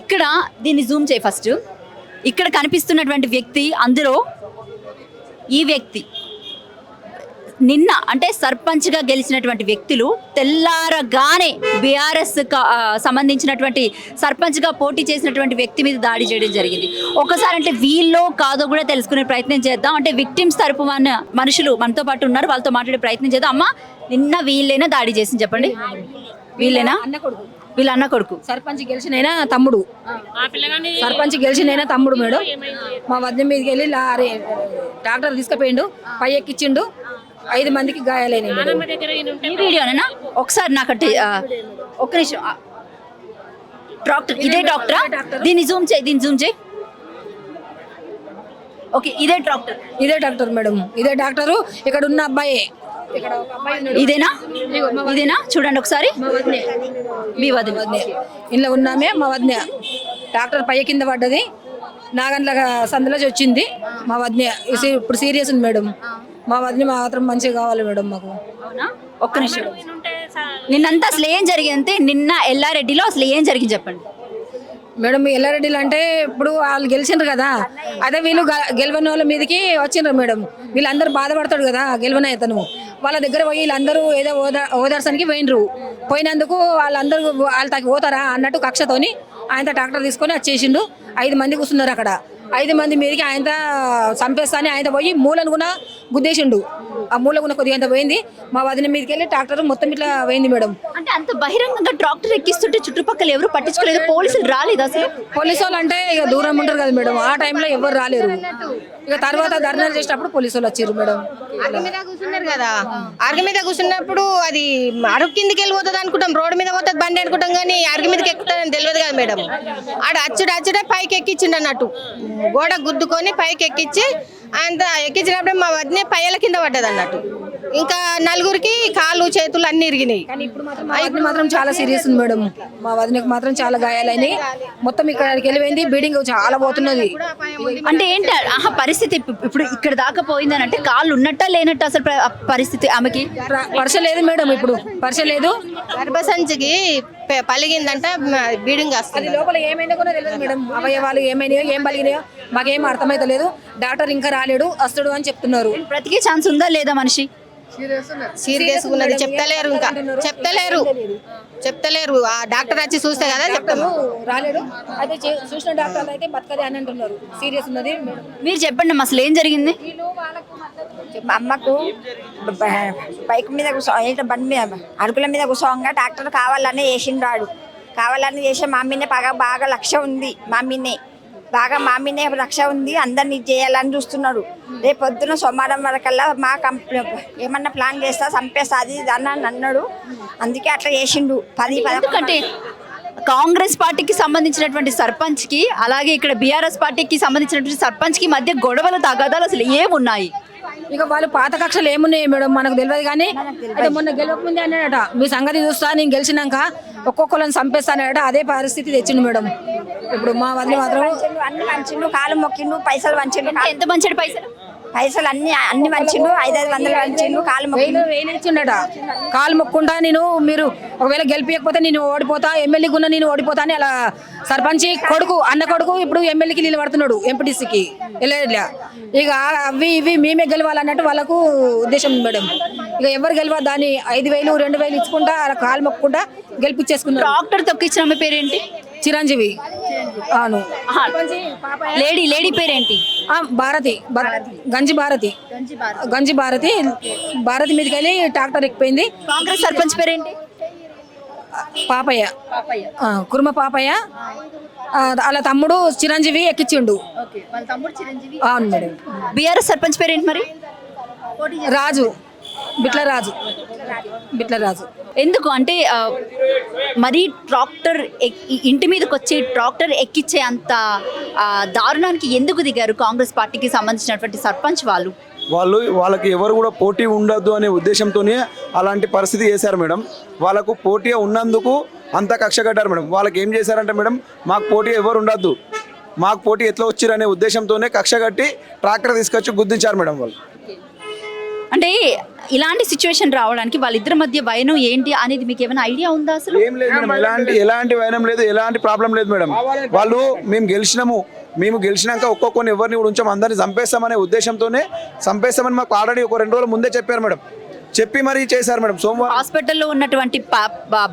ఇక్కడ దీన్ని జూమ్ చేయి ఫస్ట్ ఇక్కడ కనిపిస్తున్నటువంటి వ్యక్తి అందులో ఈ వ్యక్తి. నిన్న అంటే సర్పంచ్గా గెలిచినటువంటి వ్యక్తులు తెల్లారగానే బీఆర్ఎస్ సంబంధించినటువంటి సర్పంచ్గా పోటీ చేసినటువంటి వ్యక్తి మీద దాడి చేయడం జరిగింది. ఒకసారి అంటే వీళ్ళో కాదో కూడా తెలుసుకునే ప్రయత్నం చేద్దాం. అంటే విక్టిమ్స్ తరపు మన మనుషులు మనతో పాటు ఉన్నారు వాళ్ళతో మాట్లాడే ప్రయత్నం చేద్దాం. అమ్మ నిన్న వీళ్ళైనా దాడి చేసింది చెప్పండి. వీళ్ళేనా? వీళ్ళ అన్న కొడుకు. సర్పంచ్ గెలిచినైనా తమ్ముడు. సర్పంచ్ గెలిచినైనా తమ్ముడు మేడం. మా వద్ద మీదకి వెళ్ళి లారీ డాక్టర్ తీసుకుపోయిండు పై ఎక్కిచ్చిండు ఐదు మందికి. ఈ వీడియోనేనా? ఒకసారి నాకు ఒక్క నిమిషం డాక్టర్ ఇదే డాక్టరా? దీన్ని జూమ్ చేయి దీన్ని జూమ్ చేయి. ఓకే ఇదే డాక్టర్. ఇదే డాక్టర్ మేడం. ఇదే డాక్టరు. ఇక్కడ ఉన్న అబ్బాయి. ఇదేనా? ఇదేనా? చూడండి ఒకసారి. మా వదినే. ఇంట్లో ఉన్నామే మా వదిన. డాక్టర్ పై కింద పడ్డది. నాగండ్ల సందులో వచ్చింది మా వదిన. ఇప్పుడు సీరియస్ ఉంది మేడం. మా వదిన మాత్రం మంచిగా కావాలి మేడం మాకు. ఒక్క నిమిషం. నిన్నంతా అసలు ఏం జరిగింది నిన్న ఎల్లారెడ్డిలో అసలు ఏం జరిగింది చెప్పండి. మేడం ఎల్లారెడ్డిలు అంటే ఇప్పుడు వాళ్ళు గెలిచిండ్రు కదా అదే వీళ్ళు గ- గెలవని వాళ్ళ మీదకి వచ్చిండ్రు మేడం. వీళ్ళందరూ బాధపడతాడు కదా గెలవని అతను. వాళ్ళ దగ్గర పోయి వీళ్ళందరూ ఏదో ఓదా ఓదార్సానికి పోయినరు పోయినందుకు వాళ్ళందరూ వాళ్ళ తగ్గి పోతారా అన్నట్టు కక్షతోని ఆయన ట్రాక్టర్ తీసుకొని వచ్చేసిండు. ఐదు మంది కూర్చున్నారు అక్కడ. ఐదు మంది మీదకి ఆయన చంపేస్తాని ఆయన పోయి మూలను కూడా గుద్దేసిండు. ఆ మూల కూడా కొద్దిగా పోయింది? మా వదిన మీదకి వెళ్ళి ట్రాక్టర్ మొత్తం ఇట్లా పోయింది మేడం. అంటే అంత బహిరంగంగా డాక్టర్ ఎక్కిస్తుంటే చుట్టుపక్కల ఎవరు పట్టించుకోలేదు? పోలీసులు రాలేదు అసలు పోలీసు వాళ్ళు అంటే ఇక దూరం ఉంటారు కదా మేడం. ఆ టైంలో ఎవరు రాలేరు. ఇక తర్వాత ధర్నాలు చేసేటప్పుడు పోలీసు వాళ్ళు వచ్చారు మేడం. అరుగు మీద కూర్చున్నారు కదా? అరుగు మీద కూర్చున్నప్పుడు అది అరుగు కిందికి వెళ్ళిపోతుంది అనుకుంటాం. రోడ్డు మీద పోతుంది బండి అనుకుంటాం కానీ అరుగు మీదకి ఎక్కుతుందని తెలియదు కదా మేడం. ఆడ అచ్చుడు అచ్చుడే పైకి ఎక్కించిండు అన్నట్టు. గోడ గుద్దుకొని పైకి ఎక్కించి అంత ఎక్కించినప్పుడు మా వదిన పయ్యల కింద పడ్డది అన్నట్టు. ఇంకా నలుగురికి కాళ్ళు చేతులు అన్ని ఇరిగినాయి. వదిన మాత్రం చాలా సీరియస్ ఉంది మేడం. మా వదినకు మాత్రం చాలా గాయాలైనాయి. మొత్తం ఇక్కడికి వెళ్ళిపోయింది. బీడింగ్ చాలా పోతున్నది. అంటే ఏంటి? ఆహా పరిస్థితి ఇప్పు- ఇప్పుడు ఇక్కడ దాకా పోయిందని అంటే కాళ్ళు ఉన్నట్టా లేనట్టు అసలు ప్ర- పరిస్థితి ఆమెకి? ప్ర- పర్స లేదు మేడం ఇప్పుడు. పర్స లేదు. గర్భసంచికి పలిగిందంట బీడింగ్ వస్తుంది. లోపల ఏమైనా కూడా తెలియదు మేడం. అవయవాలు ఏమైనాయో ఏం పలిగినాయో మాకేం అర్థమైతే లేదు. డాక్టర్ ఇంకా రాలేడు వస్తాడు అని చెప్తున్నారు. బ్రతికే ఛాన్స్ ఉందా లేదా మనిషి? సీరియస్ ఉన్నది. చెప్తలేరు ఇంకా. చెప్తలేరు. చెప్తలేరు. ఆ డాక్టర్ వచ్చి చూస్తే కదా చెప్తాము రాలేడు. అయితే చే- చూసిన డాక్టర్లు అయితే బతకదే అని అంటున్నారు. సీరియస్ ఉన్నది. మీరు చెప్పండి అసలు ఏం జరిగింది? మా అమ్మకు బైక్ మీద కూర్చో బండి మీద? అడుగుల మీద కూర్చోంగా డాక్టర్ కావాలని వేసిండాడు కావాలని చేసే మామీనే బాగా బాగా లక్ష్యం ఉంది మామీనే బాగా మామీనే లక్ష ఉంది అందరినీ చేయాలని చూస్తున్నాడు. రేపు పొద్దున సోమవారం వరకల్లా మా కంపెనీ ఏమన్నా ప్లాన్ చేస్తా చంపేస్తా అది అని అన్నాడు. అందుకే అట్లా చేసిండు. పది పదకొండు కాంగ్రెస్ పార్టీకి సంబంధించినటువంటి సర్పంచ్కి అలాగే ఇక్కడ బీఆర్ఎస్ పార్టీకి సంబంధించినటువంటి సర్పంచ్కి మధ్య గొడవలు తగాదాలు అసలు ఏమున్నాయి? ఇక వాళ్ళు పాత కక్షలు ఏమున్నాయి మేడం? మనకు తెలియదు కానీ అయితే మొన్న గెలవకముందే అన్నాడట మీ సంగతి చూస్తా నేను గెలిచినాక ఒక్కొక్కరిని చంపేస్తానట అదే పరిస్థితి తెచ్చిండు మేడం. ఇప్పుడు మా వదిలి మాత్రం అన్ని వంచిండు కాలు మొక్కిండు పైసలు వంచిండు ఎంత మంచి పైసలు? పైసలు అన్ని అన్ని వంచిండు ఐదైదు వందలు వంచిండు కాలు మొక్కిండు ఇచ్చిండట. కాలు మొక్కుంటా నేను మీరు ఒకవేళ గెలిపించకపోతే నేను ఓడిపోతా ఎమ్మెల్యేకి ఉన్న నేను ఓడిపోతా అని అలా సర్పంచ్ కొడుకు అన్న కొడుకు ఇప్పుడు ఎమ్మెల్యేకి నిలబడుతున్నాడు ఎంపీటీసీకి. వెళ్ళట్లే ఇక అవి ఇవి మేమే గెలవాలన్నట్టు వాళ్ళకు ఉద్దేశం ఉంది మేడం. ఇక ఎవరు గెలవద్దు దాన్ని ఐదు వేలు రెండు వేలు ఇచ్చుకుంటా అలా కాలు మొక్కుంటా గెలిపించేసుకున్నారు డాక్టర్ తొక్కిచ్చిన ఆమె పేరేంటి? చిరంజీవి. అవును. లేడీ లేడీ పేరేంటి? భారతి గంజి భారతి. గంజి భారతి. భారతి మీదకి వెళ్ళి ట్రాక్టర్ ఎక్కిపోయింది. కాంగ్రెస్ సర్పంచ్ పేరేంటి? పాపయ్య. కుర్మ పాపయ్య. వాళ్ళ తమ్ముడు చిరంజీవి ఎక్కించిండు. అవును మేడం బీఆర్ఎస్ సర్పంచ్ పేరేంటి మరి? రాజు. బిట్ల రాజు బిట్ల రాజు ఎందుకు? అంటే మరీ ట్రాక్టర్ ఇంటి మీదకి వచ్చి ట్రాక్టర్ ఎక్కిచ్చే అంత దారుణానికి ఎందుకు దిగారు కాంగ్రెస్ పార్టీకి సంబంధించినటువంటి సర్పంచ్ వాళ్ళు? వాళ్ళు వాళ్ళకి ఎవరు కూడా పోటీ ఉండద్దు అనే ఉద్దేశంతోనే అలాంటి పరిస్థితి చేశారు మేడం. వాళ్ళకు పోటీ ఉన్నందుకు అంత కక్ష కట్టారు మేడం. వాళ్ళకి ఏం చేశారంటే మేడం మాకు పోటీ ఎవరు ఉండద్దు. మాకు పోటీ ఎట్లా వచ్చిర్రు అనే ఉద్దేశంతోనే కక్ష కట్టి ట్రాక్టర్ తీసుకొచ్చి గుద్దించారు మేడం వాళ్ళు. అంటే ఇలాంటి సిచ్యువేషన్ రావడానికి వాళ్ళిద్దరి మధ్య వైనం ఏంటి అనేది మీకు ఏమైనా ఐడియా ఉందా అసలు? ఏం లేదు మేడం ఎలాంటి ఎలాంటి వైనం లేదు ఎలాంటి ప్రాబ్లం లేదు మేడం. వాళ్ళు మేము గెలిచినాము మేము గెలిచినాక ఒక్కొక్కరిని ఎవరిని కూడా ఉంచాము అందరిని చంపేస్తామనే ఉద్దేశంతోనే చంపేస్తామని మాకు ఆల్రెడీ ఒక రెండు రోజుల ముందే చెప్పారు మేడం. చెప్పి మరీ చేశారు మేడం. సోమవారం హాస్పిటల్లో ఉన్నటువంటి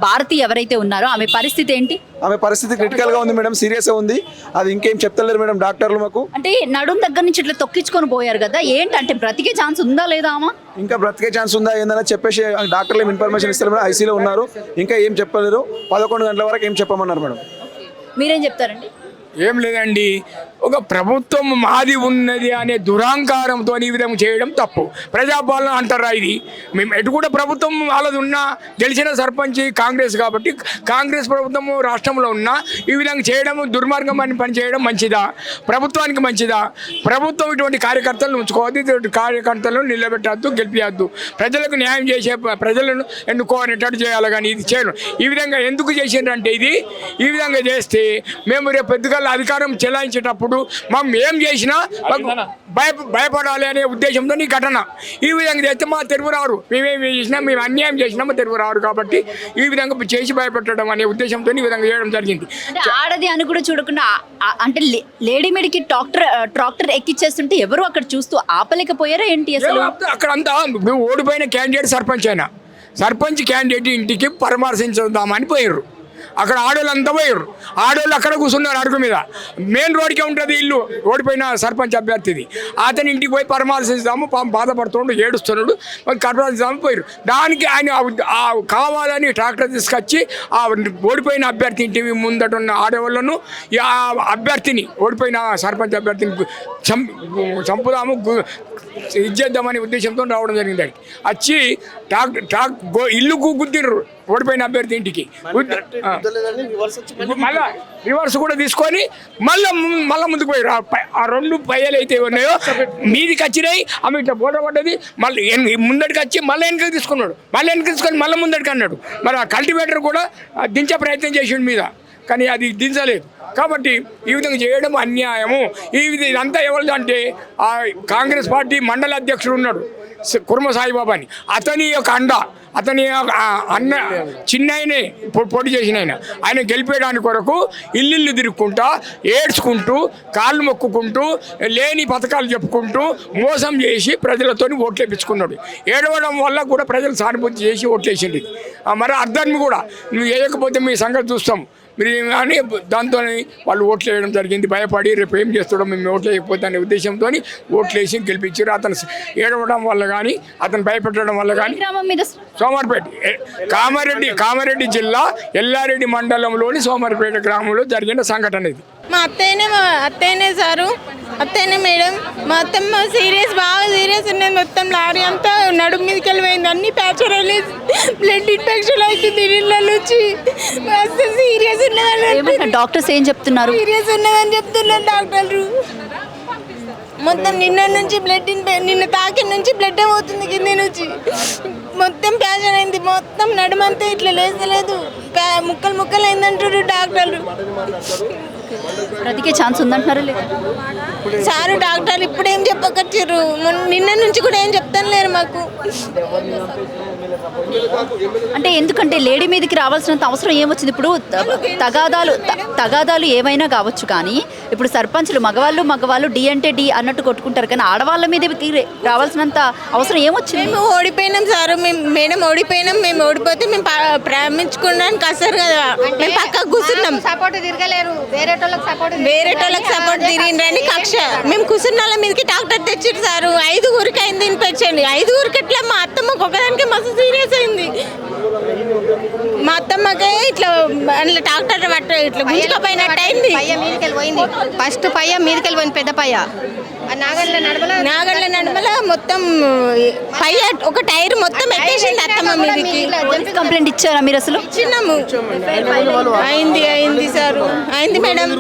భారతి ఎవరైతే ఉన్నారో ఆమె పరిస్థితి ఏంటి? ఆమె పరిస్థితి క్రిటికల్గా ఉంది మేడం సీరియస్గా ఉంది. అది ఇంకేం చెప్తలేరు మేడం డాక్టర్లు మాకు. అంటే నడుం దగ్గర నుంచి ఇట్లా తొక్కించుకొని పోయారు కదా ఏంటంటే బ్రతికే ఛాన్స్ ఉందా లేదా ఆమె? ఇంకా బ్రతికే ఛాన్స్ ఉందా ఏందని చెప్పేసి డాక్టర్లు ఏం ఇన్ఫర్మేషన్ ఇస్తారు మేడం ఐసీలో ఉన్నారు. ఇంకా ఏం చెప్పలేరు పదకొండు గంటల వరకు ఏం చెప్పమన్నారు మేడం. మీరేం చెప్తారండి? ఏం లేదండి. ఒక ప్రభుత్వం మాది ఉన్నది అనే దురాంకారంతో ఈ విధంగా చేయడం తప్పు. ప్రజాపాలన అంటారా ఇది? మేము ఎటు కూడా ప్రభుత్వం వాళ్ళది ఉన్నా గెలిచిన సర్పంచ్ కాంగ్రెస్ కాబట్టి కాంగ్రెస్ ప్రభుత్వం రాష్ట్రంలో ఉన్నా ఈ విధంగా చేయడం దుర్మార్గం అని పని చేయడం మంచిదా? ప్రభుత్వానికి మంచిదా? ప్రభుత్వం ఇటువంటి కార్యకర్తలను ఉంచుకోవద్దు ఇటువంటి కార్యకర్తలను నిలబెట్టద్దు గెలిపియద్దు. ప్రజలకు న్యాయం చేసే ప్రజలను ఎన్నుకోనేటట్టు చేయాలి కానీ ఇది చేయడం ఈ విధంగా ఎందుకు చేసిండ్రంటే ఇది? ఈ విధంగా చేస్తే మేము రేపు పెద్దగా అధికారం చెలాయించేటప్పుడు మనం ఏం చేసినా మాకు భయ భయపడాలి అనే ఉద్దేశంతో ఈ ఘటన. ఈ విధంగా చేస్తే మా తెరువు రారు. మేమేం చేసినా మేము అన్యాయం చేసినా మా తెరువు రారు కాబట్టి ఈ విధంగా చేసి భయపెట్టడం అనే ఉద్దేశంతో ఈ విధంగా చేయడం జరిగింది. అంటే ఆడది అని కూడా చూడకుండా అంటే లే- లేడీ మీడికి ట్రాక్టర్ ట్రాక్టర్ ఎక్కిచ్చేస్తుంటే ఎవరు అక్కడ చూస్తూ ఆపలేకపోయారా ఏంటి అసలు? అక్కడ అంతా ఇప్పుడు ఓడిపోయిన క్యాండిడేట్ సర్పంచ్ అయినా. సర్పంచ్ క్యాండిడేట్ ఇంటికి పరామర్శించుదామని పోయారు అక్కడ ఆడోళ్ళు అంతా పోయారు ఆడోళ్ళు అక్కడ కూర్చున్నారు అడుగు మీద. మెయిన్ రోడ్కే ఉంటుంది ఇల్లు. ఓడిపోయిన సర్పంచ్ అభ్యర్థిది. అతని ఇంటికి పోయి పరామర్శిస్తాము బాధపడుతుండు ఏడుస్తున్నాడు మరి పోయారు దానికి ఆయన ఆ- కావాలని ట్రాక్టర్ తీసుకొచ్చి ఆ ఓడిపోయిన అభ్యర్థి ఇంటి ముందట ఉన్న ఆడవాళ్ళను ఆ అభ్యర్థిని ఓడిపోయిన సర్పంచ్ అభ్యర్థిని చం చంపుదాము ఇచ్చేద్దామనే ఉద్దేశంతో రావడం జరిగింది వచ్చి ట్రాక్ ట్రాక్ ఇల్లు గుద్దిర్రు. ఓడిపోయిన అభ్యర్థి ఇంటికి. మళ్ళా రివర్స్ కూడా తీసుకొని మళ్ళా మళ్ళా ముందుకు పోయారు ఆ రెండు పయ్యలు అయితే ఉన్నాయో మీదికి వచ్చినాయి ఆమె ఇట్లా బోట పడ్డది మళ్ళీ ముందటికి వచ్చి మళ్ళీ వెనకకి తీసుకున్నాడు. మళ్ళీ వెనక తీసుకొని మళ్ళీ ముందటికి అన్నాడు. మరి ఆ కల్టివేటర్ కూడా దించే ప్రయత్నం చేసిండు మీద. కానీ అది దించలేదు. కాబట్టి ఈ విధంగా చేయడం అన్యాయము. ఈ విధంగా ఇదంతా ఎవరిది అంటే ఆ కాంగ్రెస్ పార్టీ మండల అధ్యక్షుడు ఉన్నాడు. కుర్మ సాయిబాబా అని అతని యొక్క అండ అతని యొక్క అన్న చిన్నయనే పొడి చేసిన ఆయన. ఆయన గెలిపేయడానికి కొరకు ఇల్లు తిరుక్కుంటా ఏడ్చుకుంటూ కాళ్ళు మొక్కుకుంటూ లేని పథకాలు చెప్పుకుంటూ మోసం చేసి ప్రజలతో ఓట్లు వేయించుకున్నాడు ఏడవడం వల్ల కూడా ప్రజలు సానుభూతి చేసి ఓట్లేసింది మరి అర్థాన్ని కూడా నువ్వు వేయకపోతే మీ సంగతి చూస్తాం. మీరు అని దాంతో వాళ్ళు ఓట్లు వేయడం జరిగింది. భయపడి రేపు ఏం చేస్తాడో మేము ఓట్లు వేయకపోతే అనే ఉద్దేశంతో ఓట్లు వేసి గెలిపించారు. అతను ఏడవడం వల్ల కానీ అతను భయపెట్టడం వల్ల కానీ ఏ- కామారెడ్డి కామారెడ్డి జిల్లా ఎల్లారెడ్డి మండలంలోని సోమవారపేట గ్రామంలో జరిగిన సంఘటన ఇది. మా అత్తయ్యనే మా అత్తయ్యనే సారు. అత్తయ్యనే మేడం. మా అత్తమ్మ సీరియస్ బాగా సీరియస్ ఉన్నది మొత్తం. లారీ అంతా నడుము మీదకి వెళ్ళిపోయింది అన్ని ప్యాచర్ వెళ్ళేసి బ్లడ్ ఇన్ఫెక్షన్ అవుతుంది నీళ్ళ నుంచి. మస్తు సీరియస్ ఉన్నదని డాక్టర్స్ ఏం చెప్తున్నారు? సీరియస్ ఉన్నదని చెప్తున్నారు డాక్టర్లు. మొత్తం నిన్న నుంచి బ్లడ్ నిన్న తాకి నుంచి బ్లడ్ పోతుంది కింద నుంచి. మొత్తం ప్యాషన్ అయింది. మొత్తం నడుమంతా ఇట్లా ప్యా- ముక్కలు ముక్కలు అయిందంటారు డాక్టర్లు. బ్రతికే ఛాన్స్ ఉందంటున్నారా లేదా? సారు డాక్టర్ ఇప్పుడు ఏం చెప్పకొచ్చారు నిన్న నుంచి కూడా ఏం చెప్తాను లేరు మాకు. అంటే ఎందుకంటే లేడీ మీదకి రావాల్సినంత అవసరం ఏమొచ్చింది? ఇప్పుడు తగాదాలు తగాదాలు ఏమైనా కావచ్చు కానీ ఇప్పుడు సర్పంచ్లు మగవాళ్ళు మగవాళ్ళు డి అంటే డి అన్నట్టు కొట్టుకుంటారు కానీ ఆడవాళ్ళ మీదకి రావాల్సినంత అవసరం ఏమొచ్చింది? మేము ఓడిపోయినాం సారు. మేము మేడం ఓడిపోయినాం. మేము ఓడిపోతే మేము పా- ప్రేమించుకోవడానికి వస్తారు కదా. మేము పక్కకు కూర్చున్నాం. సపోర్ట్ తిరగలేరు. వేరే వాళ్ళకి సపోర్ట్ తిరిగిండ్రని కక్ష. మేము కుసున్నాల మీదకి డాక్టర్ తెచ్చిరు సారు. ఐదుగురికి అయింది ఇన్ఫెక్షన్ ఐదుగురికి ఎట్లా మా అత్తమ్మకి ఒకదానికి మస్తు సీరియస్ అయింది. మా అత్తమ్మకే ఇట్లా అందులో డాక్టర్ పట్ట ఇట్లా గుంజుకపోయినట్టు అయింది. ఫస్ట్ పయ్య మీదకెళ్ళి పోయింది పెద్ద పయ్య. నాగళ్ళ నడమల మొత్తం పై ఒక టైర్ మొత్తం ఎక్కేసింది అత్తమ్మ మీదకి కంప్లైంట్ ఇచ్చారా మీరు అసలు చిన్నము అయింది అయింది సారు అయింది మేడం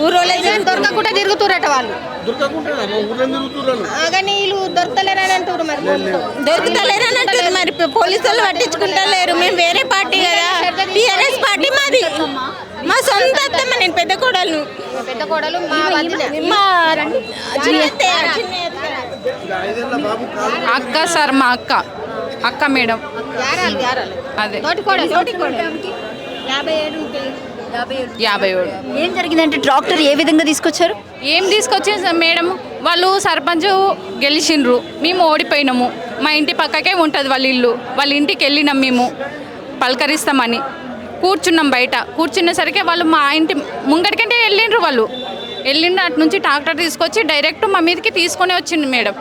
ఊరోళ్ళే దొరకకుండా తిరుగుతురట వాళ్ళు దొరుకుతలేరని అంటారు మరి పోలీసు వాళ్ళు పట్టించుకుంటలేరు మేము వేరే పార్టీ కదా టీఆర్ఎస్ పార్టీ మాది మా సొంత అత్తమ్మ నేను పెద్ద కోడలు పెద్ద కోడలు మా. అక్క సార్ మా అక్క. అక్క మేడం. అదే. యాభై ఏడు ఏం జరిగిందంటే డాక్టర్ ఏ విధంగా తీసుకొచ్చారు? ఏం తీసుకొచ్చింది సార్ మేడం? వాళ్ళు సర్పంచ్ గెలిచిండ్రు. మేము ఓడిపోయినాము. మా ఇంటి పక్కకే ఉంటుంది వాళ్ళ ఇల్లు. వాళ్ళ ఇంటికి వెళ్ళినాం మేము. పలకరిస్తామని. కూర్చున్నాం బయట. కూర్చునేసరికి వాళ్ళు మా ఇంటి ముంగటికంటే వెళ్ళిండ్రు వాళ్ళు. వెళ్ళిండ్రు అటు నుంచి ట్రాక్టర్ తీసుకొచ్చి డైరెక్ట్ మా మీదకి తీసుకొని వచ్చింది మేడం.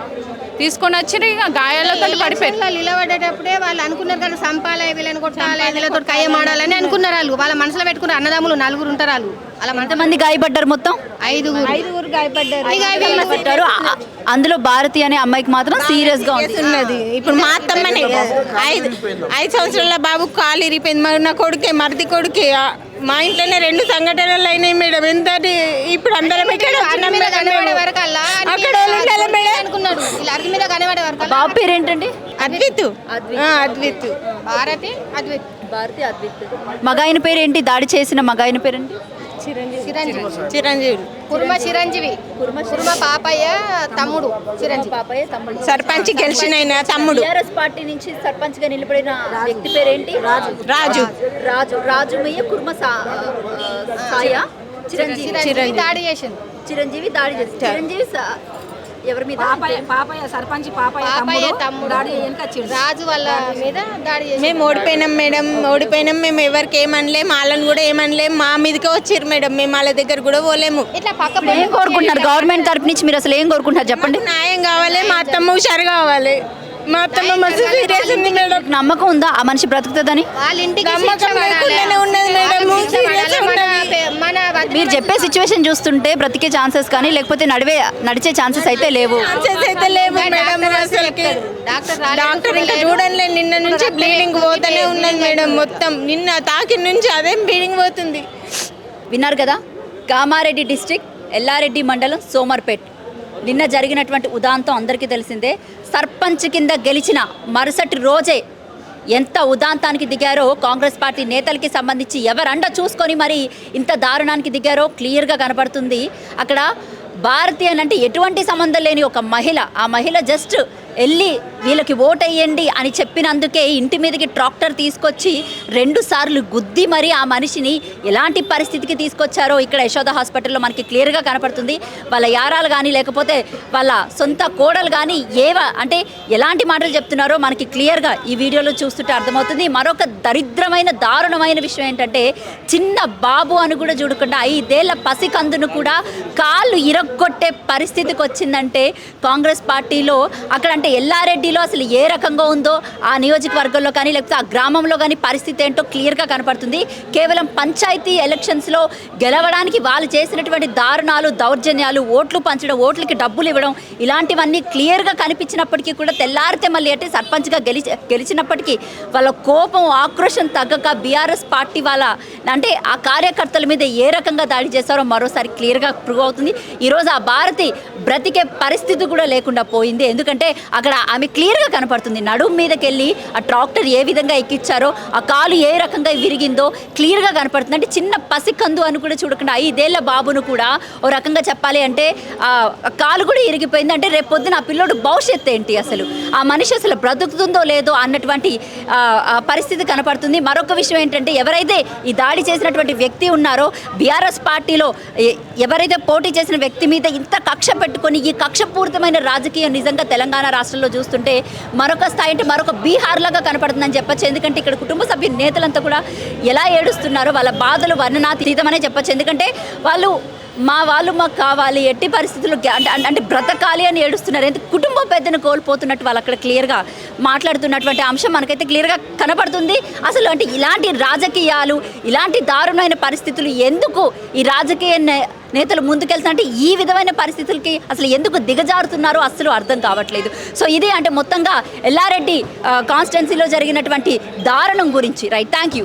తీసుకొని వచ్చి ఇక గాయాలతో పడిపోయారు. వాళ్ళు నిలబడేటప్పుడే వాళ్ళు అనుకున్నారు కదా సంపాలి వీళ్ళని కొట్టాలి వీళ్ళతో కయ్యం ఆడాలని అనుకున్నారు వాళ్ళు. వాళ్ళ మనసులో పెట్టుకున్నారు అన్నదమ్ములు నలుగురు ఉంటారు వాళ్ళు. మన ఎంతమంది గాయపడ్డారు మొత్తం? ఐదుగురు. ఐదుగురు గాయపడ్డారు. అందులో భారతి అనే అమ్మాయికి మాత్రం సీరియస్గా ఉంది. ఉన్నది. ఇప్పుడు మా అత్తమ్మనే. ఐదు ఐదు సంవత్సరాల బాబు కాలు ఇరిపోయింది మరి నా కొడుకే మరిది కొడుకే మా ఇంట్లోనే రెండు సంఘటనలు అయినాయి మేడం. ఎంత ఇప్పుడు అందరం ఇక్కడ మీద అక్కడ అనుకున్నాడు వీళ్ళు అర్గ మీద కనబడే వరకు అల్లా బాబు పేరు ఏంటండి అద్విత్. ఆ, అద్విత్. భారతి అద్వైత్. భారతి అద్విత్. మగాయన పేరు ఏంటి దాడి చేసిన మగాయన పేరేంటి చిరంజీవి. చిరంజీవి. కుర్మ చిరంజీవి. కుర్మ పాపయ్య తమ్ముడు. చిరంజీవి పాపయ్య తమ్ముడు. సర్పంచ్ గెలిచిన తమ్ముడు. టీఆర్ఎస్ పార్టీ నుంచి సర్పంచ్గా నిలబడిన వ్యక్తి పేరేంటి? రాజు. రాజు. రాజు. రాజు మయ్య కుర్మ సాయ. చిరంజీవి. చిరంజీవి. దాడి చేసింది. చిరంజీవి దాడి చేసి చిరంజీవి ఎవరి మీద పాపయ్య పాపయ్య సర్పంచ్ పాపయ్య తమ్ముడు తమ్ముడు. దాడి వెనకొచ్చిండు రాజు వాళ్ళ మీద దాడి మేము ఓడిపోయినాం మేడం ఓడిపోయినాం మేము ఎవరికి ఏమనలేం వాళ్ళని కూడా ఏమనలేం మా మీదకే వచ్చారు మేడం మేము వాళ్ళ దగ్గర కూడా పోలేము. ఇట్లా పక్క ఏం కోరుకుంటున్నారు? గవర్నమెంట్ తరపు నుంచి మీరు అసలు ఏం కోరుకుంటున్నారు చెప్పండి? న్యాయం కావాలి మా అత్తమ్మ హుషారు కావాలి. మా అత్తమ్మ మస్తు సీరియస్ ఉంది మేడం. మీకు నమ్మకం ఉందా? ఆ మనిషి బ్రతుకుతుందని? వాళ్ళ ఇంటికి నమ్మకం. లేకుండానే ఉన్నది మేడం. మీరు చెప్పే సిచ్యువేషన్ చూస్తుంటే బ్రతికే ఛాన్సెస్ కానీ లేకపోతే నడివే నడిచే ఛాన్సెస్ అయితే లేవు. ఛాన్సెస్ అయితే లేవు మేడం అసలుకి డాక్టర్ రాలేదు. డాక్టర్ ఇంకా చూడండి నిన్న నుంచి బ్లీడింగ్ పోతూనే ఉన్నది మేడం మొత్తం. నిన్న తాకి నుంచి అదే బ్లీడింగ్ పోతుంది. విన్నారు కదా? కామారెడ్డి డిస్టిక్ ఎల్లారెడ్డి మండలం సోమర్పేట్. నిన్న జరిగినటువంటి ఉదాంతం అందరికీ తెలిసిందే. సర్పంచ్ కింద గెలిచిన మరుసటి రోజే ఎంత ఉదాంతానికి దిగారో కాంగ్రెస్ పార్టీ నేతలకి సంబంధించి ఎవరండ చూసుకొని మరి ఇంత దారుణానికి దిగారో క్లియర్గా కనపడుతుంది. అక్కడ భారతి అంటే ఎటువంటి సంబంధం లేని ఒక మహిళ ఆ మహిళ జస్ట్ వెళ్ళి వీళ్ళకి ఓటేయండి అని చెప్పినందుకే ఇంటి మీదకి ట్రాక్టర్ తీసుకొచ్చి రెండు సార్లు గుద్ది మరి ఆ మనిషిని ఎలాంటి పరిస్థితికి తీసుకొచ్చారో ఇక్కడ యశోద హాస్పిటల్లో మనకి క్లియర్గా కనపడుతుంది. వాళ్ళ యారాలు కానీ లేకపోతే వాళ్ళ సొంత కోడలు కానీ ఏవ అంటే ఎలాంటి మాటలు చెప్తున్నారో మనకి క్లియర్గా ఈ వీడియోలో చూస్తుంటే అర్థమవుతుంది. మరొక దరిద్రమైన దారుణమైన విషయం ఏంటంటే చిన్న బాబు అని కూడా చూడకుండా ఐదేళ్ళ పసికందును కూడా కాళ్ళు ఇరగొట్టే పరిస్థితికి వచ్చిందంటే కాంగ్రెస్ పార్టీలో అక్కడ అంటే ఎల్లారెడ్డిలో అసలు ఏ రకంగా ఉందో ఆ నియోజకవర్గంలో కానీ లేకపోతే ఆ గ్రామంలో కానీ పరిస్థితి ఏంటో క్లియర్గా కనపడుతుంది. కేవలం పంచాయతీ ఎలక్షన్స్లో గెలవడానికి వాళ్ళు చేసినటువంటి దారుణాలు దౌర్జన్యాలు ఓట్లు పంచడం ఓట్లకి డబ్బులు ఇవ్వడం ఇలాంటివన్నీ క్లియర్గా కనిపించినప్పటికీ కూడా తెల్లారితే మళ్ళీ అంటే సర్పంచ్గా గెలిచి గెలిచినప్పటికీ వాళ్ళ కోపం ఆక్రోషం తగ్గక బీఆర్ఎస్ పార్టీ వాళ్ళ అంటే ఆ కార్యకర్తల మీద ఏ రకంగా దాడి చేస్తారో మరోసారి క్లియర్గా ప్రూవ్ అవుతుంది. ఈరోజు ఆ భారతి బ్రతికే పరిస్థితి కూడా లేకుండా పోయింది. ఎందుకంటే అక్కడ ఆమె క్లియర్గా కనపడుతుంది. నడుము మీదకెళ్ళి ఆ ట్రాక్టర్ ఏ విధంగా ఎక్కిచ్చారో ఆ కాలు ఏ రకంగా విరిగిందో క్లియర్గా కనపడుతుంది. అంటే చిన్న పసికందు అని కూడా చూడకుండా ఐదేళ్ళ బాబును కూడా ఓ రకంగా చెప్పాలి అంటే కాలు కూడా ఇరిగిపోయింది. అంటే రేపు పొద్దున ఆ పిల్లోడు భవిష్యత్తు ఏంటి అసలు? ఆ మనిషి అసలు బ్రతుకుతుందో లేదో అన్నటువంటి పరిస్థితి కనపడుతుంది. మరొక విషయం ఏంటంటే ఎవరైతే ఈ దాడి చేసినటువంటి వ్యక్తి ఉన్నారో బీఆర్ఎస్ పార్టీలో ఎవరైతే పోటీ చేసిన వ్యక్తి మీద ఇంత కక్ష పెట్టుకొని ఈ కక్షపూరితమైన రాజకీయం నిజంగా తెలంగాణ రాష్ట్రంలో చూస్తుంటే మరొక స్థాయి అంటే మరొక బీహార్ లాగా కనపడుతుందని చెప్పచ్చు. ఎందుకంటే ఇక్కడ కుటుంబ సభ్యుల నేతలంతా కూడా ఎలా ఏడుస్తున్నారో వాళ్ళ బాధలు వర్ణనాతీతమనే చెప్పచ్చు. ఎందుకంటే వాళ్ళు మా వాళ్ళు మాకు కావాలి ఎట్టి పరిస్థితులు అంటే అంటే- బ్రతకాలి అని ఏడుస్తున్నారు. ఎందుకు కుటుంబ పెద్దను కోల్పోతున్నట్టు వాళ్ళు అక్కడ క్లియర్గా మాట్లాడుతున్నటువంటి అంశం మనకైతే క్లియర్గా కనబడుతుంది. అసలు అంటే ఇలాంటి రాజకీయాలు ఇలాంటి దారుణమైన పరిస్థితులు ఎందుకు ఈ రాజకీయ నే- నేతలు అంటే ఈ విధమైన పరిస్థితులకి అసలు ఎందుకు దిగజారుతున్నారో అస్సలు అర్థం కావట్లేదు. సో ఇది అంటే మొత్తంగా ఎల్లారెడ్డి కాన్స్టిట్యున్సీలో జరిగినటువంటి దారుణం గురించి. Right thank you